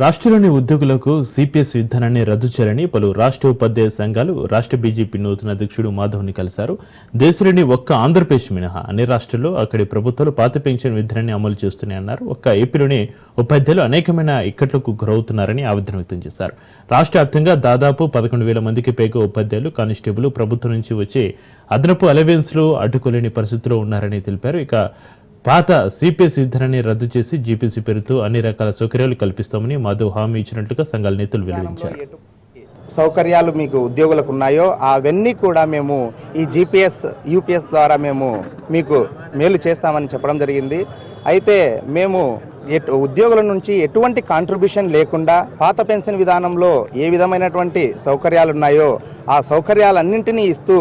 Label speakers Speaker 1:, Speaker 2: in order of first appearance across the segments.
Speaker 1: రాష్ట్రంలోని ఉద్యోగులకు సిపిఎస్ విధానాన్ని రద్దు చేయాలని పలు రాష్ట్ర ఉపాధ్యాయ సంఘాలు రాష్ట్ర బీజేపీ నూతన అధ్యక్షుడు మాధవ్ని కలిశారు. దేశంలోని ఒక్క ఆంధ్రప్రదేశ్ మినహా అన్ని రాష్ట్రాల్లో అక్కడి ప్రభుత్వాలు పాత పెన్షన్ విధానాన్ని అమలు చేస్తున్నాయన్నారు. ఒక్క ఏపీలోని ఉపాధ్యాయులు అనేకమైన ఇక్కట్లకు గురవుతున్నారని ఆవేదన వ్యక్తం చేశారు. రాష్ట్ర వ్యాప్తంగా దాదాపు పదకొండు వేల మందికి పైగా ఉపాధ్యాయులు కానిస్టేబుల్ ప్రభుత్వం నుంచి వచ్చే అదనపు అలవెన్స్లు అడ్డుకోలేని పరిస్థితిలో ఉన్నారని తెలిపారు. ఇక పాత సిపిఎస్ విధానాన్ని రద్దు చేసి జీపీసీ పేరుతో అన్ని రకాల సౌకర్యాలు కల్పిస్తామని మాధవ్ హామీ ఇచ్చినట్లుగా సంఘాల నేతలు వెల్లడించారు.
Speaker 2: సౌకర్యాలు మీకు ఉద్యోగులకు ఉన్నాయో అవన్నీ కూడా మేము ఈ జీపీఎస్ యూపీఎస్ ద్వారా మేము మీకు మేలు చేస్తామని చెప్పడం జరిగింది. అయితే మేము ఎటు ఉద్యోగుల నుంచి ఎటువంటి కాంట్రిబ్యూషన్ లేకుండా పాత పెన్షన్ విధానంలో ఏ విధమైనటువంటి సౌకర్యాలు ఉన్నాయో ఆ సౌకర్యాలన్నింటినీ ఇస్తూ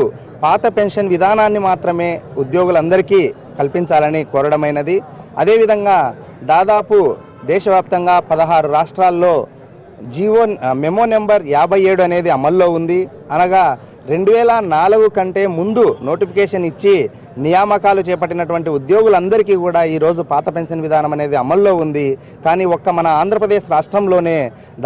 Speaker 2: పాత పెన్షన్ విధానాన్ని మాత్రమే ఉద్యోగులందరికీ కల్పించాలని కోరడమైనది. అదేవిధంగా దాదాపు దేశవ్యాప్తంగా పదహారు రాష్ట్రాల్లో జీవో మెమో నెంబర్ యాభై ఏడు అనేది అమల్లో ఉంది. అనగా రెండు వేల నాలుగు కంటే ముందు నోటిఫికేషన్ ఇచ్చి నియామకాలు చేపట్టినటువంటి ఉద్యోగులందరికీ కూడా ఈరోజు పాత పెన్షన్ విధానం అనేది అమల్లో ఉంది. కానీ ఒక్క మన ఆంధ్రప్రదేశ్ రాష్ట్రంలోనే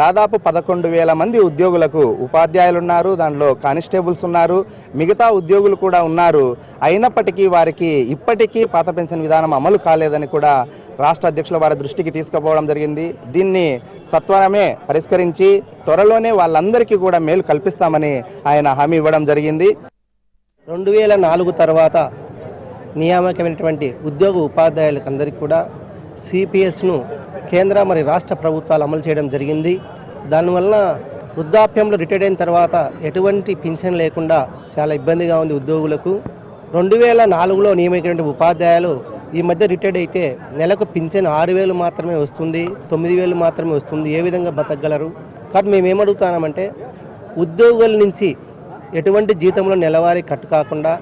Speaker 2: దాదాపు పదకొండు వేల మంది ఉద్యోగులకు ఉపాధ్యాయులు ఉన్నారు దాంట్లో కానిస్టేబుల్స్ ఉన్నారు మిగతా ఉద్యోగులు కూడా ఉన్నారు. అయినప్పటికీ వారికి ఇప్పటికీ పాత పెన్షన్ విధానం అమలు కాలేదని కూడా రాష్ట్ర అధ్యక్షుల వారి దృష్టికి తీసుకుపోవడం జరిగింది. దీన్ని సత్వరమే పరిష్కరించి త్వరలోనే వాళ్ళందరికీ కూడా మేలు కల్పిస్తామని ఆయన హామీ ఇవ్వడం జరిగింది.
Speaker 3: రెండు వేల నాలుగు తర్వాత నియామకమైనటువంటి ఉద్యోగ ఉపాధ్యాయులకు అందరికీ కూడా సిపిఎస్ను కేంద్ర మరి రాష్ట్ర ప్రభుత్వాలు అమలు చేయడం జరిగింది. దానివల్ల వృద్ధాప్యంలో రిటైర్డ్ అయిన తర్వాత ఎటువంటి పింఛన్ లేకుండా చాలా ఇబ్బందిగా ఉంది ఉద్యోగులకు. రెండు వేల నాలుగులో నియమించినటువంటి ఉపాధ్యాయులు ఈ మధ్య రిటైర్డ్ అయితే నెలకు పింఛన్ ఆరు వేలు మాత్రమే వస్తుంది తొమ్మిది వేలు మాత్రమే వస్తుంది. ఏ విధంగా బతకగలరు? కాబట్టి మేము ఏమడుగుతున్నామంటే ఉద్యోగుల నుంచి ఎటువంటి జీతంలో నెలవారీ కట్టు కాకుండా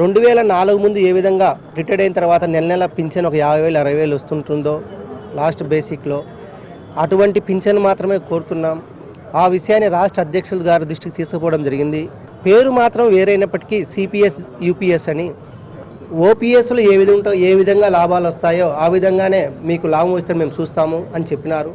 Speaker 3: రెండు వేల నాలుగు ముందు ఏ విధంగా రిటైర్డ్ అయిన తర్వాత నెల నెల పింఛన్ ఒక యాభై వేలు అరవై వేలు వస్తుంటుందో లాస్ట్ బేసిక్లో. అటువంటి పింఛన్ మాత్రమే కోరుతున్నాం. ఆ విషయాన్ని రాష్ట్ర అధ్యక్షులు గారి దృష్టికి తీసుకుపోవడం జరిగింది. పేరు మాత్రం వేరైనప్పటికీ సిపిఎస్ యూపీఎస్ అని. ఓపీఎస్లో ఏ విధంగా ఏ విధంగా లాభాలు వస్తాయో ఆ విధంగానే మీకు లాభం వస్తే మేము చూస్తాము అని చెప్పినారు.